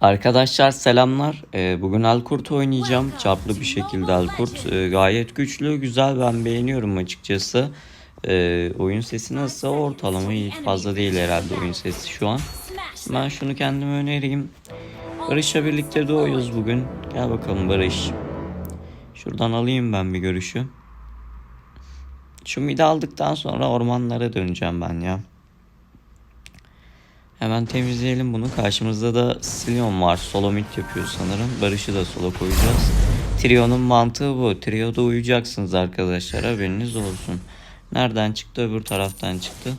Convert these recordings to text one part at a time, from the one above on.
Arkadaşlar selamlar. Ee, bugün Alkurt oynayacağım. Çaplı bir şekilde Alkurt. Ee, gayet güçlü, güzel. Ben beğeniyorum açıkçası. Ee, oyun sesi nasıl? Ortalama iyi. Fazla değil herhalde oyun sesi şu an. Ben şunu kendime önereyim. Barış'la birlikte doğuyoruz bugün. Gel bakalım Barış. Şuradan alayım ben bir görüşü. Şu midi aldıktan sonra ormanlara döneceğim ben ya. Hemen temizleyelim bunu. Karşımızda da Silion var. Solo mid yapıyor sanırım. Barış'ı da solo koyacağız. Trio'nun mantığı bu. Trio'da uyuyacaksınız arkadaşlar. Haberiniz olsun. Nereden çıktı? Öbür taraftan çıktı.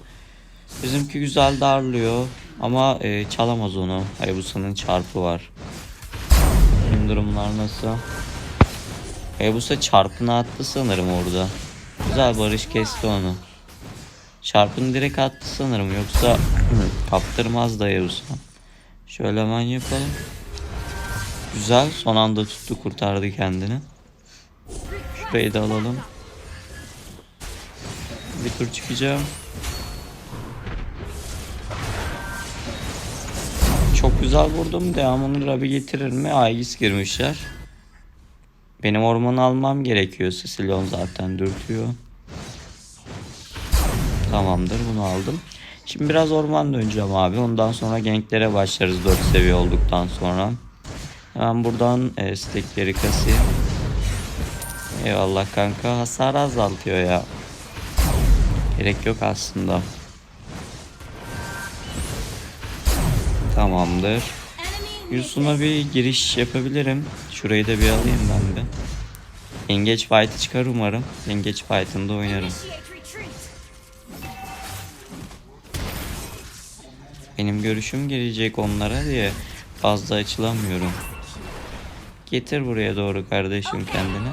Bizimki güzel darlıyor. Ama e, çalamaz onu. Hayabusa'nın çarpı var. Şimdi durumlar nasıl? Hayabusa çarpını attı sanırım orada. Güzel Barış kesti onu. Çarpını direkt attı sanırım yoksa kaptırmaz da Yavuz'a. Şöyle hemen yapalım. Güzel son anda tuttu kurtardı kendini. Şurayı da alalım. Bir tur çıkacağım. Çok güzel vurdum. Devamını Rabi getirir mi? Aegis girmişler. Benim ormanı almam gerekiyor. Sicilyon zaten dürtüyor. Tamamdır bunu aldım. Şimdi biraz orman döneceğim abi. Ondan sonra genklere başlarız 4 seviye olduktan sonra. Hemen buradan e, stekleri kasayım. Eyvallah kanka. Hasar azaltıyor ya. Gerek yok aslında. Tamamdır. Yusuf'a bir giriş yapabilirim. Şurayı da bir alayım ben de. Engage fight'ı çıkar umarım. Engage fight'ında oynarım. Benim görüşüm gelecek onlara diye fazla açılamıyorum. Getir buraya doğru kardeşim kendini.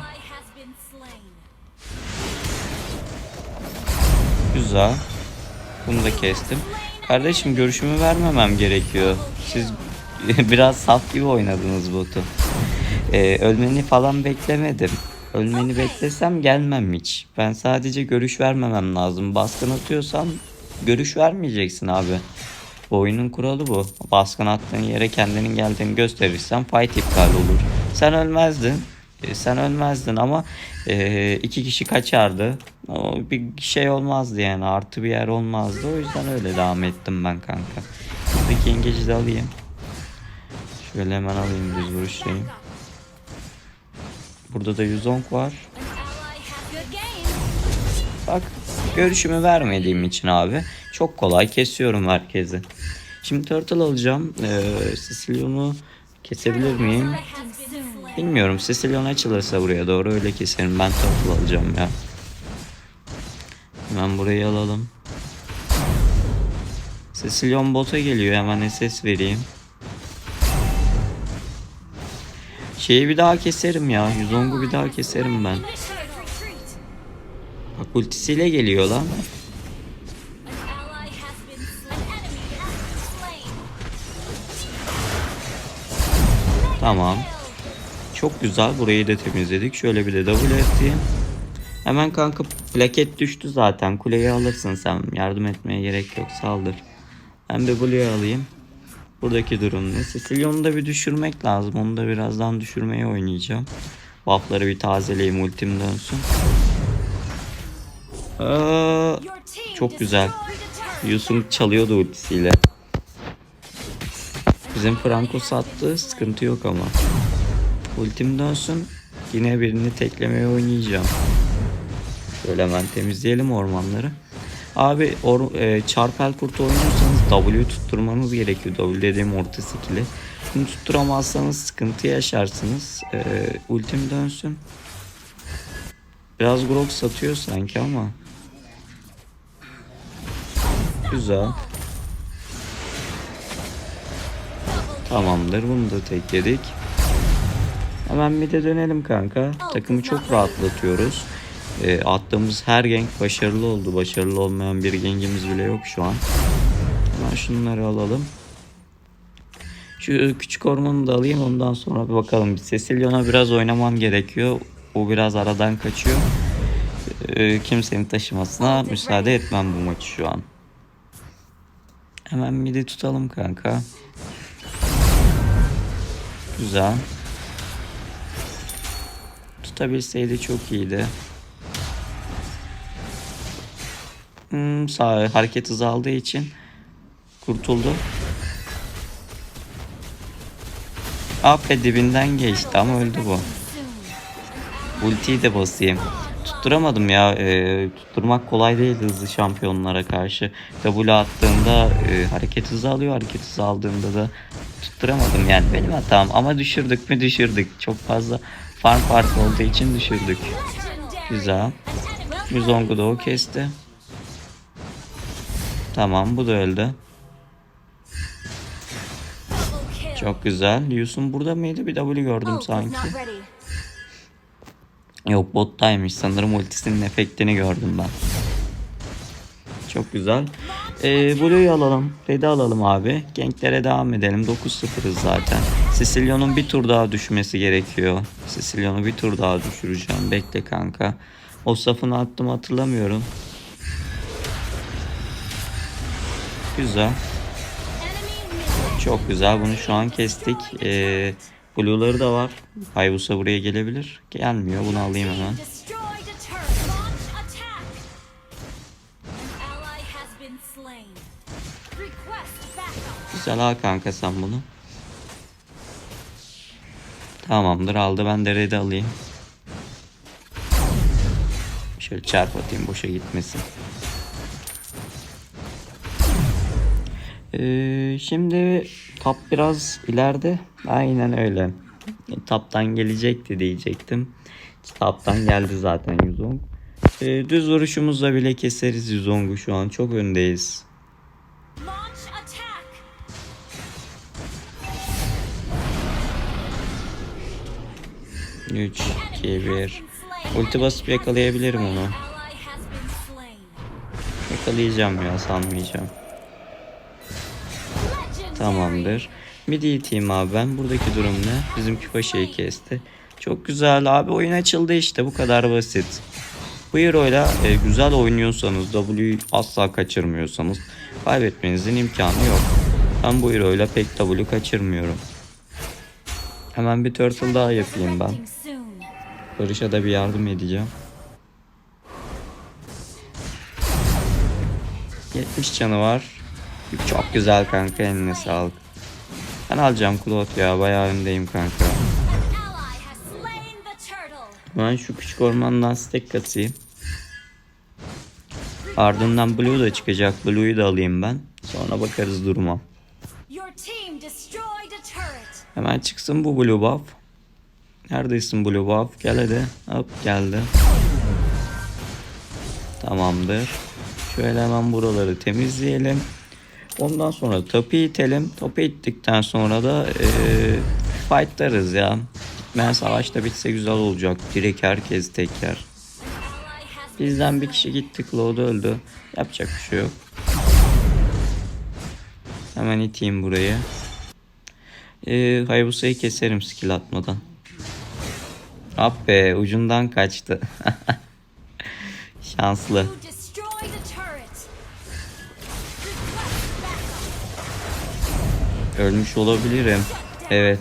Güzel. Bunu da kestim. Kardeşim görüşümü vermemem gerekiyor. Siz biraz saf gibi oynadınız botu. Ee, ölmeni falan beklemedim. Ölmeni beklesem gelmem hiç. Ben sadece görüş vermemem lazım. Baskın atıyorsam görüş vermeyeceksin abi. Bu oyunun kuralı bu. Baskın attığın yere kendinin geldiğini gösterirsen fight iptal olur. Sen ölmezdin. E, sen ölmezdin ama e, iki kişi kaçardı. O bir şey olmazdı yani artı bir yer olmazdı. O yüzden öyle devam ettim ben kanka. Buradaki yengeci de alayım. Şöyle hemen alayım düz vuruşlayayım. Burada da 110 var. Bak görüşümü vermediğim için abi çok kolay kesiyorum herkesi. Şimdi turtle alacağım. Ee, Sicilyon'u kesebilir miyim? Bilmiyorum. Sicilyon açılırsa buraya doğru öyle keserim. Ben turtle alacağım ya. Hemen burayı alalım. Sicilyon bota geliyor. Hemen SS vereyim. Şeyi bir daha keserim ya. Yuzong'u bir daha keserim ben. Bak ultisiyle geliyor lan. Tamam. Çok güzel. Burayı da temizledik. Şöyle bir de double atayım. Hemen kanka plaket düştü zaten. Kuleyi alırsın sen. Yardım etmeye gerek yok. Saldır. Ben bir Blue'yu alayım. Buradaki durum ne? Sicilyon'u da bir düşürmek lazım. Onu da birazdan düşürmeye oynayacağım. Buff'ları bir tazeleyeyim. Ultim dönsün. Aa, çok güzel. Yusuf çalıyordu ultisiyle. Bizim Franco sattı. Sıkıntı yok ama. Ultim dönsün. Yine birini teklemeye oynayacağım. Şöyle hemen temizleyelim ormanları. Abi or, e, çarpel kurt oynuyorsanız W tutturmanız gerekiyor. W dediğim orta skill'i. Bunu tutturamazsanız sıkıntı yaşarsınız. E, ultim dönsün. Biraz grok satıyor sanki ama. Güzel. Tamamdır. Bunu da tek yedik. Hemen bir de dönelim kanka. Takımı çok rahatlatıyoruz. E, attığımız her gank başarılı oldu. Başarılı olmayan bir gengimiz bile yok şu an. Hemen şunları alalım. Şu küçük ormanı da alayım ondan sonra bir bakalım. Cecilion'a biraz oynamam gerekiyor. O biraz aradan kaçıyor. E, kimsenin taşımasına müsaade etmem bu maçı şu an. Hemen midi tutalım kanka. Güzel. Tutabilseydi çok iyiydi. Hmm, sağ hareket hızı aldığı için kurtuldu. Afe dibinden geçti ama öldü bu. Ultiyi de basayım. Tutturamadım ya. E, tutturmak kolay değil hızlı şampiyonlara karşı. W attığında e, hareket hızı alıyor. Hareket hızı aldığında da tutturamadım yani. Benim hatam ama düşürdük mü düşürdük. Çok fazla farm fark olduğu için düşürdük. Güzel. Yuzong'u da o kesti. Tamam bu da öldü. Çok güzel. Yusun burada mıydı? Bir W gördüm sanki. Yok bottaymış sanırım ultisinin efektini gördüm ben. Çok güzel. Ee, Blue'yu alalım. Red'i alalım abi. Genklere devam edelim. 9-0'ız zaten. Sicilyon'un bir tur daha düşmesi gerekiyor. Sicilyon'u bir tur daha düşüreceğim. Bekle kanka. O safını attım hatırlamıyorum. Güzel. Çok güzel. Bunu şu an kestik. Ee, Blue'ları da var. Hayabusa buraya gelebilir. Gelmiyor. Bunu alayım hemen. Güzel al kanka sen bunu. Tamamdır aldı. Ben de red'i alayım. Şöyle çarp atayım boşa gitmesin. Ee, şimdi top biraz ileride. Aynen öyle. E, Taptan gelecekti diyecektim. Taptan geldi zaten Yuzong. Ee, düz vuruşumuzla bile keseriz Yuzong'u şu an. Çok öndeyiz. Üç, iki, bir. Ulti basıp yakalayabilirim onu. Yakalayacağım ya sanmayacağım. Tamamdır. Midi iteyim abi ben. Buradaki durum ne? Bizimki paşayı kesti. Çok güzel abi oyun açıldı işte bu kadar basit. Bu hero'yla e, güzel oynuyorsanız W'yu asla kaçırmıyorsanız kaybetmenizin imkanı yok. Ben bu hero'yla pek W kaçırmıyorum. Hemen bir turtle daha yapayım ben. Barış'a da bir yardım edeceğim. 70 canı var. Çok güzel kanka eline sağlık. Ben alacağım Claude ya bayağı öndeyim kanka. Ben şu küçük ormandan stack kasayım. Ardından Blue da çıkacak. Blue'yu da alayım ben. Sonra bakarız duruma. Hemen çıksın bu Blue buff. Neredesin Blue buff? Gel hadi. Hop geldi. Tamamdır. Şöyle hemen buraları temizleyelim. Ondan sonra topu itelim. Topu ittikten sonra da eee fightlarız ya. Ben savaşta bitse güzel olacak. Direkt herkes has Bizden bir kişi gitti. Claude öldü. Yapacak bir şey yok. Hemen iteyim burayı. Ee, Hayabusa'yı keserim skill atmadan. Ah be ucundan kaçtı. Şanslı. Ölmüş olabilirim. Evet.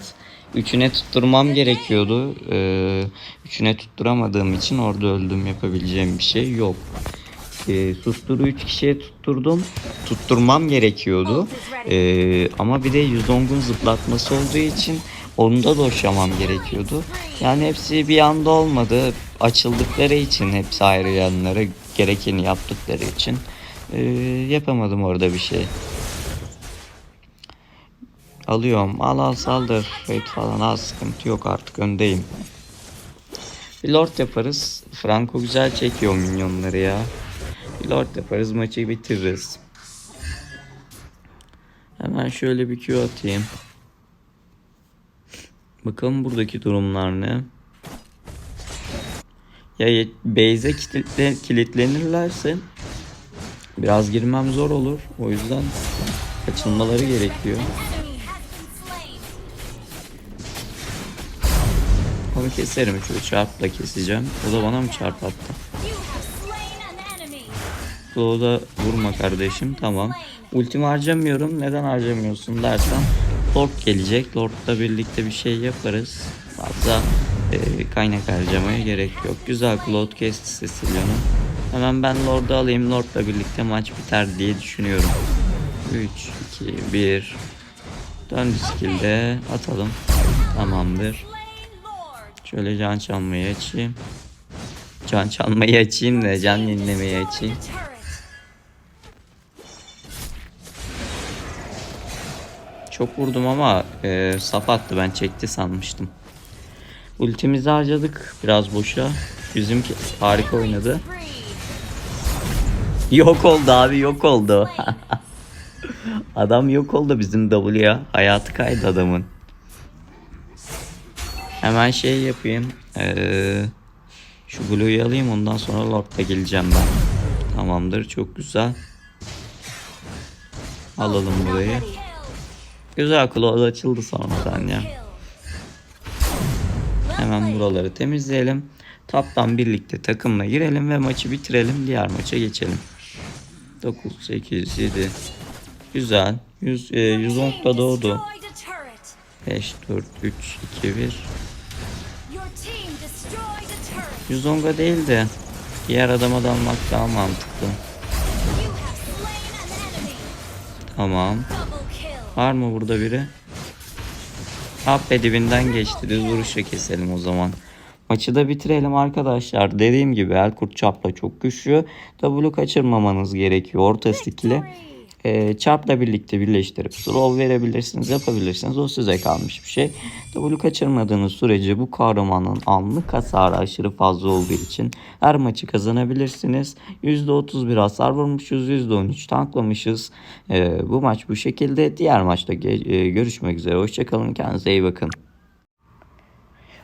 Üçüne tutturmam gerekiyordu. Ee, üçüne tutturamadığım için orada öldüm. Yapabileceğim bir şey yok. Ee, susturu 3 kişiye tutturdum. Tutturmam gerekiyordu. Ee, ama bir de Yuzong'un zıplatması olduğu için onu da doşlamam gerekiyordu. Yani hepsi bir anda olmadı. Açıldıkları için hepsi ayrı yanlara gerekeni yaptıkları için ee, yapamadım orada bir şey. Alıyorum. Al al saldır. Raid falan al sıkıntı yok artık öndeyim. Bir lord yaparız. Franco güzel çekiyor minyonları ya. Bir lord yaparız maçı bitiririz. Hemen şöyle bir Q atayım. Bakalım buradaki durumlar ne? Ya base'e kilitle, kilitlenirlerse biraz girmem zor olur. O yüzden kaçınmaları gerekiyor. Onu keserim şöyle çarpla keseceğim. O da bana mı çarp attı? Slow'da vurma kardeşim tamam. Ultimi harcamıyorum. Neden harcamıyorsun dersen Lord gelecek. Lord'la birlikte bir şey yaparız. Fazla e, kaynak harcamaya gerek yok. Güzel Cloud kesti Cecilia'nın. Hemen ben Lord'u alayım. Lord'la birlikte maç biter diye düşünüyorum. 3, 2, 1. Döndü skill'de. Atalım. Tamamdır. Şöyle can çalmayı açayım. Can çalmayı açayım da can yenilemeyi açayım. Çok vurdum ama e, sap attı ben çekti sanmıştım. Ultimizi harcadık biraz boşa. Bizimki harika oynadı. Yok oldu abi yok oldu. Adam yok oldu bizim W'ya. Hayatı kaydı adamın. Hemen şey yapayım. Ee, şu Blue'yu alayım ondan sonra Lord'la geleceğim ben. Tamamdır çok güzel. Alalım burayı. Güzel Claw açıldı sonradan ya. Hemen buraları temizleyelim. Taptan birlikte takımla girelim ve maçı bitirelim. Diğer maça geçelim. 9, 8, 7. Güzel. 100, e, 110 da doğdu. Destroyed a turret. 5, 4, 3, 2, 1. Your team destroyed a turret. 110 değil de diğer adama dalmak daha mantıklı. Tamam. Var mı burada biri? Abbe dibinden geçti. Düz vuruşa keselim o zaman. Maçı da bitirelim arkadaşlar. Dediğim gibi Elkurt Çap'la çok güçlü. W kaçırmamanız gerekiyor orta skill'e. Victory. Ee, çarpla birlikte birleştirip slow verebilirsiniz, yapabilirsiniz. O size kalmış bir şey. W kaçırmadığınız sürece bu kahramanın anlık hasarı aşırı fazla olduğu için her maçı kazanabilirsiniz. %31 hasar vurmuşuz, %13 tanklamışız. Ee, bu maç bu şekilde. Diğer maçta e, görüşmek üzere. Hoşçakalın, kendinize iyi bakın.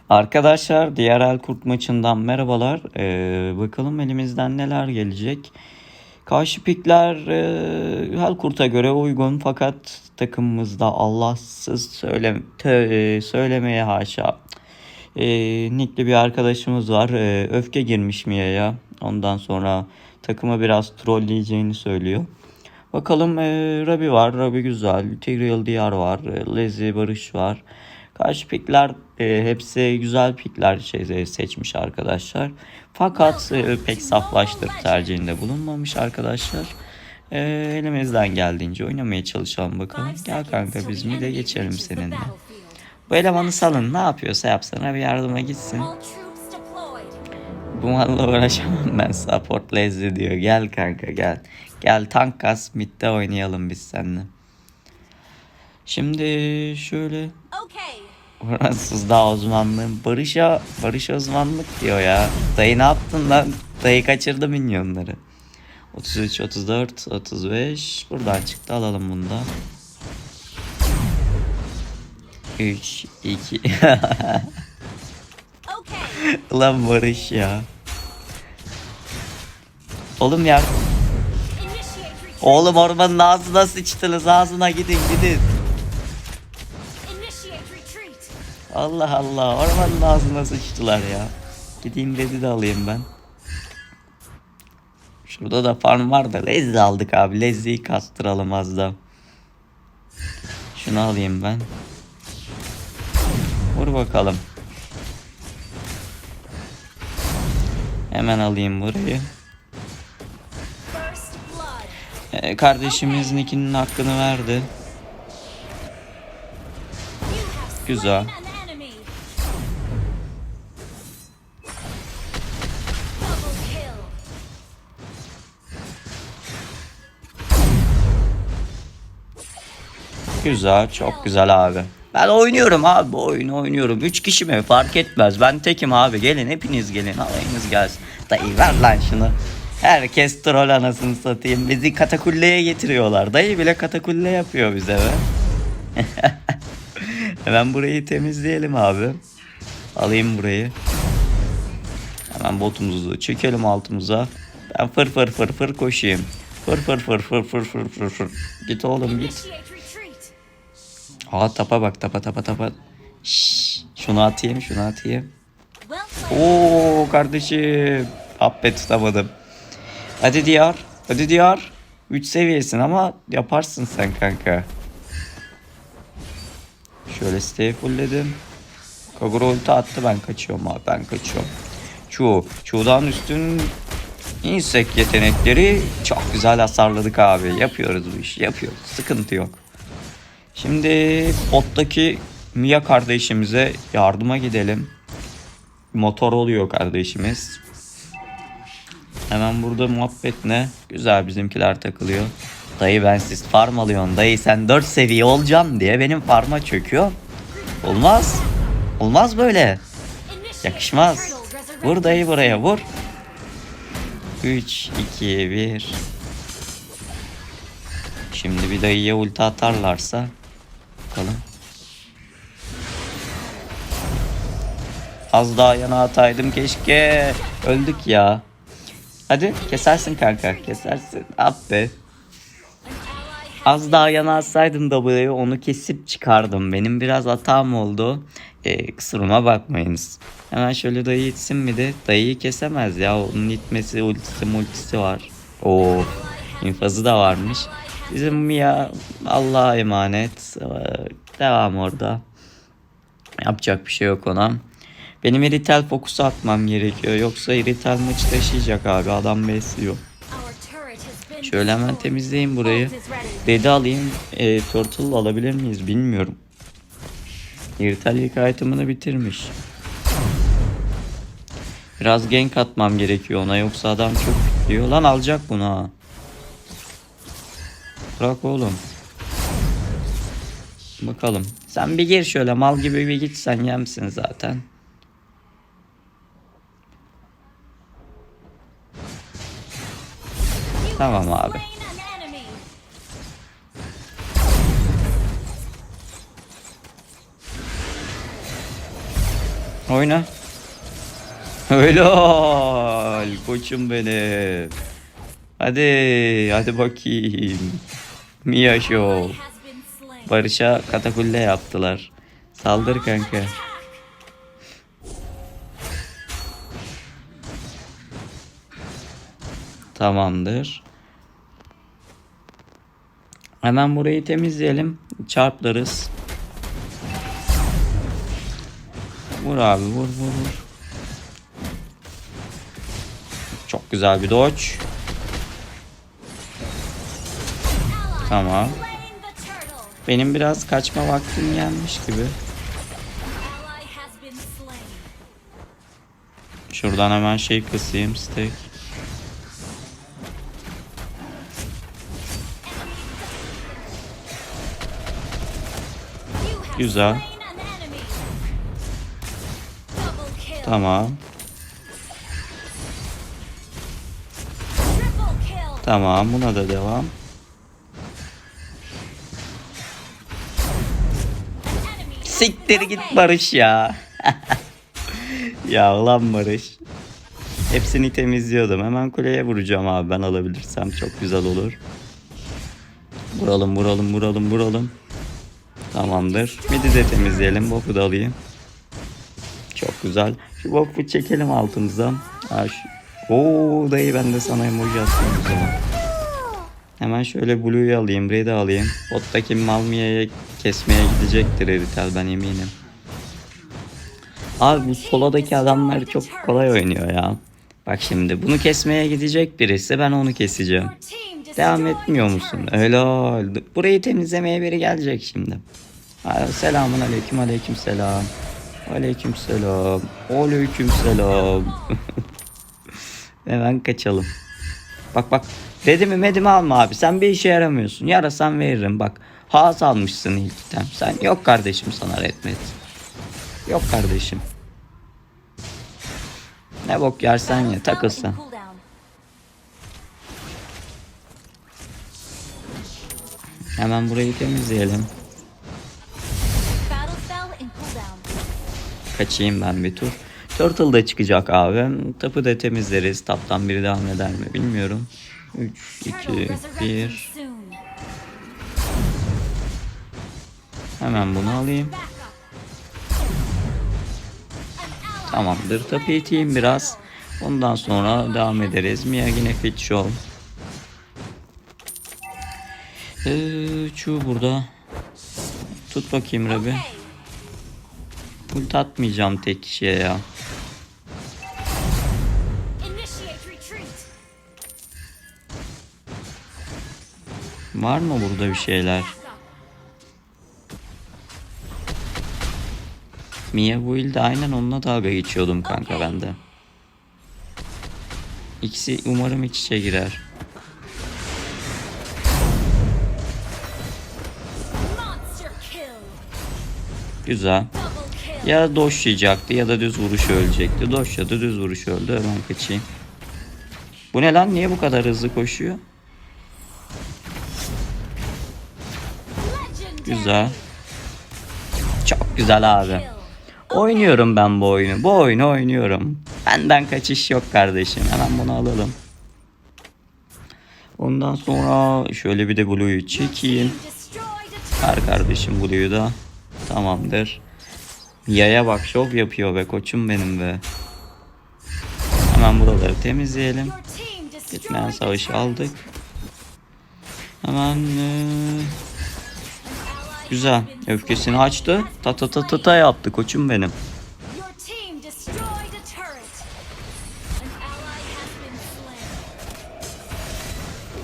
Arkadaşlar diğer el kurt maçından merhabalar. Ee, bakalım elimizden neler gelecek. Karşı pikler e, her kurta göre uygun fakat takımımızda Allahsız söyle, tö- e, söylemeye haşa. E, nickli bir arkadaşımız var. E, öfke girmiş Mia'ya. Ondan sonra takımı biraz trolleyeceğini söylüyor. Bakalım e, Rabi var. Rabi güzel. Tigreal Diyar var. E, Lezi Barış var. Karşı pikler e, hepsi güzel pikler şey, seçmiş arkadaşlar. Fakat e, pek saflaştırıp tercihinde bulunmamış arkadaşlar. E, elimizden geldiğince oynamaya çalışalım bakalım. Gel kanka biz mi de geçelim seninle. Bu elemanı salın ne yapıyorsa yapsana bir yardıma gitsin. Bu malla uğraşamam ben support lezzi diyor. Gel kanka gel. Gel tank kas midde oynayalım biz seninle. Şimdi şöyle Okay. Fransız daha uzmanlığım. Barış'a Barış uzmanlık diyor ya. Dayı ne yaptın lan? Dayı kaçırdı minyonları. 33, 34, 35. Buradan çıktı alalım bunu da. 3, 2. Okay. Ulan Barış ya. Oğlum ya. Oğlum ormanın ağzına sıçtınız. Ağzına gidin gidin. Allah Allah. Ormanın ağzına sıçtılar ya. Gideyim dedi de alayım ben. Şurada da farm var da Lezzi aldık abi. Lezzi'yi kastıralım az da. Şunu alayım ben. Vur bakalım. Hemen alayım burayı. Ee, kardeşimiz Nick'in hakkını verdi. Güzel. Güzel, çok güzel abi. Ben oynuyorum abi bu oyunu oynuyorum. Üç kişi mi fark etmez. Ben tekim abi. Gelin hepiniz gelin. Alayınız gelsin. Dayı ver lan şunu. Herkes troll anasını satayım. Bizi katakulleye getiriyorlar. Dayı bile katakulle yapıyor bize be. Hemen burayı temizleyelim abi. Alayım burayı. Hemen botumuzu çekelim altımıza. Ben fır fır fır fır koşayım. Fır fır fır fır fır fır fır fır. Git oğlum git. Aa tapa bak tapa tapa tapa. Şşş, şunu atayım şunu atayım. Oo kardeşim. Appe tutamadım. Hadi diyar. Hadi diyar. 3 seviyesin ama yaparsın sen kanka. Şöyle stay fullledim. Kagura ulti attı ben kaçıyorum abi ben kaçıyorum. Chu. Chu'dan üstün insek yetenekleri çok güzel hasarladık abi. Yapıyoruz bu işi yapıyoruz. Sıkıntı yok. Şimdi bottaki Mia kardeşimize yardıma gidelim. Motor oluyor kardeşimiz. Hemen burada muhabbet ne? Güzel bizimkiler takılıyor. Dayı ben siz farm alıyorsun. Dayı sen 4 seviye olacaksın diye benim farma çöküyor. Olmaz. Olmaz böyle. Yakışmaz. Vur dayı buraya vur. 3, 2, 1. Şimdi bir dayıya ulti atarlarsa. Bakalım. Az daha yana ataydım keşke. Öldük ya. Hadi kesersin kanka kesersin. Ah be. Az daha yana atsaydım W'yu onu kesip çıkardım. Benim biraz hatam oldu. Ee, kusuruma bakmayınız. Hemen şöyle dayı itsin mi de dayıyı kesemez ya. Onun itmesi ultisi multisi var. Oo infazı da varmış. Bizim Mia Allah'a emanet. Devam orada. Yapacak bir şey yok ona. Benim Iritel fokusu atmam gerekiyor. Yoksa Iritel maçı taşıyacak abi. Adam besliyor. Şöyle hemen temizleyin burayı. Dedi alayım. E, turtle alabilir miyiz bilmiyorum. İrtal ilk item'ını bitirmiş. Biraz gank atmam gerekiyor ona yoksa adam çok diyor. Lan alacak bunu ha. Bırak oğlum. Bakalım. Sen bir gir şöyle mal gibi bir git sen yemsin zaten. Tamam abi. Oyna. Helal koçum benim. Hadi hadi bakayım. Mia Show. Barış'a katakulle yaptılar. Saldır kanka. Tamamdır. Hemen burayı temizleyelim. Çarplarız. Vur abi vur vur vur. Çok güzel bir dodge. Tamam. Benim biraz kaçma vaktim gelmiş gibi. Şuradan hemen şey kısayım stack. Güzel. Tamam. Tamam buna da devam. Siktir git. Barış ya. ya ulan Barış. Hepsini temizliyordum. Hemen kuleye vuracağım abi ben alabilirsem çok güzel olur. Vuralım vuralım vuralım vuralım. Tamamdır. Midi de temizleyelim. Buff'u da alayım. Çok güzel. Şu buff'u çekelim altımızdan. Ha, şu... Oo dayı ben de sana emoji atayım o zaman. Hemen şöyle Blue'yu alayım, Red'i alayım. Bottaki Malmia'ya kesmeye gidecektir Eritel ben eminim. Abi bu soladaki adamlar çok kolay oynuyor ya. Bak şimdi bunu kesmeye gidecek birisi ben onu keseceğim. Devam etmiyor musun? Öyle oldu. Burayı temizlemeye biri gelecek şimdi. Selamun aleyküm aleyküm selam. Aleyküm selam. Aleyküm selam. Hemen kaçalım. Bak bak. Dedimi medimi alma abi. Sen bir işe yaramıyorsun. Yarasan veririm bak. Haas almışsın ilk item. Sen yok kardeşim sana retmet. Yok kardeşim. Ne bok yersen ye takılsan. Hemen burayı temizleyelim. Kaçayım ben bir tur. Turtle da çıkacak abi. Tapı da temizleriz. Taptan biri devam eder mi bilmiyorum. 3, 2, Turtle resurrection 1. soon. Hemen bunu alayım. Tamamdır. Tapı iteyim biraz. Ondan sonra devam ederiz. Mia yine fit show. Ee, şu burada. Tut bakayım Rabi. Ulti atmayacağım tek kişiye ya. Var mı burada bir şeyler? Mia bu ilde aynen onunla dalga geçiyordum kanka ben de. İkisi umarım iç içe girer. Güzel. Ya doşlayacaktı ya da düz vuruş ölecekti. Doşladı düz vuruş öldü. Hemen kaçayım. Bu ne lan? Niye bu kadar hızlı koşuyor? Güzel. Çok güzel abi. Oynuyorum ben bu oyunu. Bu oyunu oynuyorum. Benden kaçış yok kardeşim. Hemen bunu alalım. Ondan sonra şöyle bir de Blue'yu çekeyim. Ver kardeşim Blue'yu da. Tamamdır. Yaya bak şov yapıyor be koçum benim be. Hemen buraları temizleyelim. Bitmeyen savaşı aldık. Hemen Ally güzel. Öfkesini açtı. Ta ta ta ta ta yaptı koçum benim.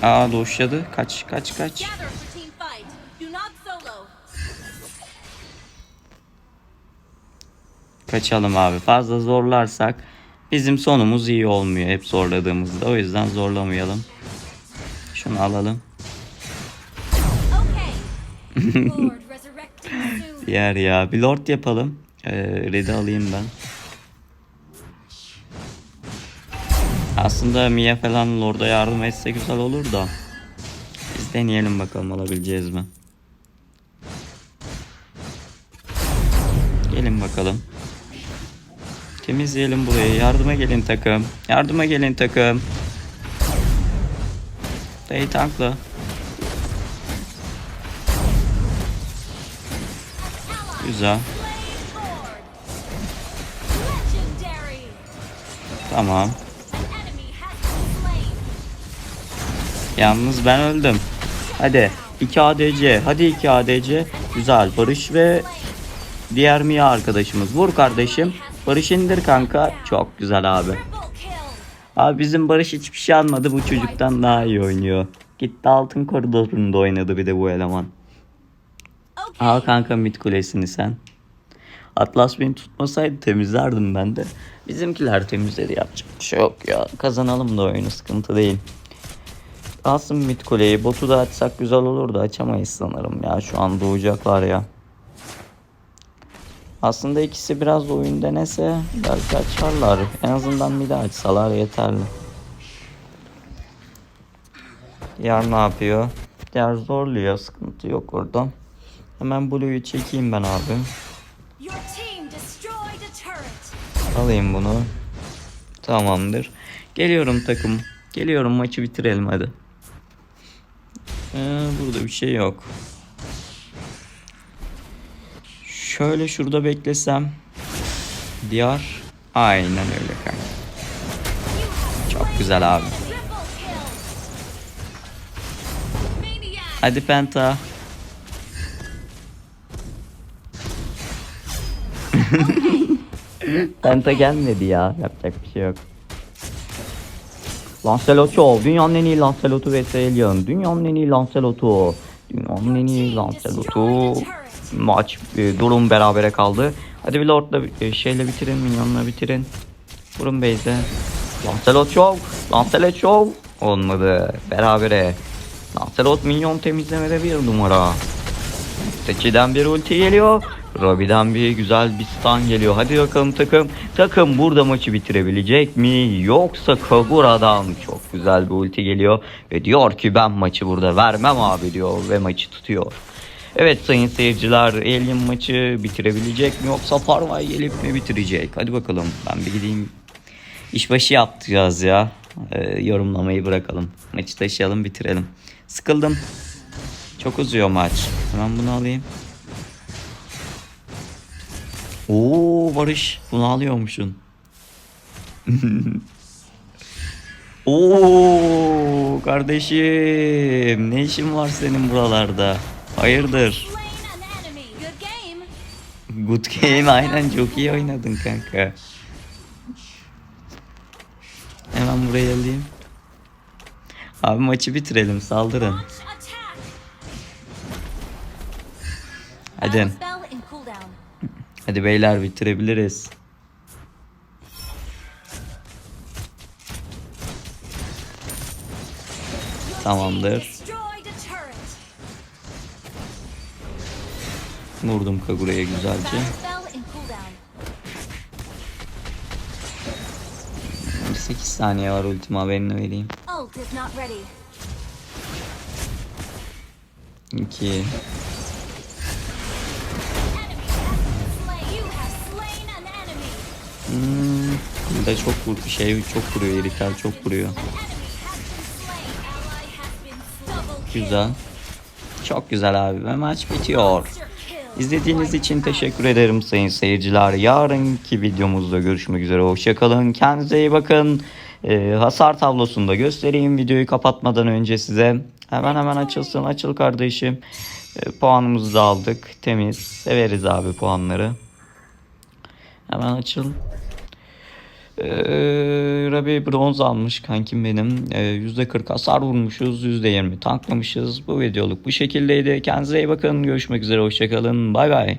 Aa doşladı. Kaç kaç kaç. Kaçalım abi. Fazla zorlarsak bizim sonumuz iyi olmuyor hep zorladığımızda. O yüzden zorlamayalım. Şunu alalım. Diğer ya. Bir lord yapalım. Ee, red'i alayım ben. Aslında Mia falan lord'a yardım etse güzel olur da. Biz deneyelim bakalım alabileceğiz mi? Gelin bakalım. Temizleyelim burayı. Yardıma gelin takım. Yardıma gelin takım. Dayı tankla. Güzel. Tamam. Yalnız ben öldüm. Hadi 2 ADC. Hadi 2 ADC. Güzel. Barış ve diğer Mia arkadaşımız. Vur kardeşim. Barış indir kanka. Çok güzel abi. Abi bizim Barış hiçbir şey almadı. Bu çocuktan daha iyi oynuyor. Gitti altın koridorunda oynadı bir de bu eleman. Okay. Al kanka mid kulesini sen. Atlas beni tutmasaydı temizlerdim ben de. Bizimkiler temizledi yapacak bir şey yok ya. Kazanalım da oyunu sıkıntı değil. Alsın mid kuleyi. Botu da açsak güzel olur da açamayız sanırım ya. Şu an doğacaklar ya. Aslında ikisi biraz oyun denese belki açarlar. En azından bir de açsalar yeterli. Diğer ne yapıyor? Diğer zorluyor. Sıkıntı yok orada. Hemen Blue'yu çekeyim ben abi. Alayım bunu. Tamamdır. Geliyorum takım. Geliyorum maçı bitirelim hadi. Ee, burada bir şey yok. Şöyle şurada beklesem. Diyar. Aynen öyle kanka. Çok güzel abi. Hadi Penta. Penta gelmedi ya. Yapacak bir şey yok. Lancelot Show. Dünyanın en iyi Lancelot'u vs Alien. Dünyanın en iyi Lancelot'u. Dünyanın en iyi Lancelot'u. Maç e, durum berabere kaldı. Hadi bir Lord'la e, şeyle bitirin. Minyon'la bitirin. Vurun base'e. Lancelot Show. Lancelot Show. Olmadı. Berabere. Lancelot minyon temizlemede bir numara. Techi'den bir ulti geliyor. Robbie'den bir güzel bir stun geliyor. Hadi bakalım takım. Takım burada maçı bitirebilecek mi? Yoksa Kagura'dan çok güzel bir ulti geliyor. Ve diyor ki ben maçı burada vermem abi diyor. Ve maçı tutuyor. Evet sayın seyirciler Alien maçı bitirebilecek mi? Yoksa Parvay gelip mi bitirecek? Hadi bakalım ben bir gideyim. İşbaşı yapacağız ya. Ee, yorumlamayı bırakalım. Maçı taşıyalım bitirelim. Sıkıldım. Çok uzuyor maç. Hemen bunu alayım. Oo Barış bunu alıyormuşsun. Oo kardeşim ne işin var senin buralarda? Hayırdır? Good game. Aynen çok iyi oynadın kanka. Hemen buraya alayım. Abi maçı bitirelim saldırın. Hadi. Hadi beyler bitirebiliriz. Tamamdır. Vurdum Kagura'ya güzelce. Cooldown. 8 saniye var ultima haberini vereyim. Ult is not ready. 2 hmm, Burada çok şey çok vuruyor Eritel çok vuruyor. Güzel. Çok güzel abi ve maç bitiyor. İzlediğiniz için teşekkür ederim sayın seyirciler. Yarınki videomuzda görüşmek üzere. Hoşçakalın. Kendinize iyi bakın. Ee, hasar tablosunu da göstereyim videoyu kapatmadan önce size. Hemen hemen açılsın. Açıl kardeşim. Ee, puanımızı da aldık. Temiz. Severiz abi puanları. Hemen açıl. Ee, Rabi bronz almış kankim benim. Ee, %40 hasar vurmuşuz. %20 tanklamışız. Bu videoluk bu şekildeydi. Kendinize iyi bakın. Görüşmek üzere. Hoşçakalın. Bay bay.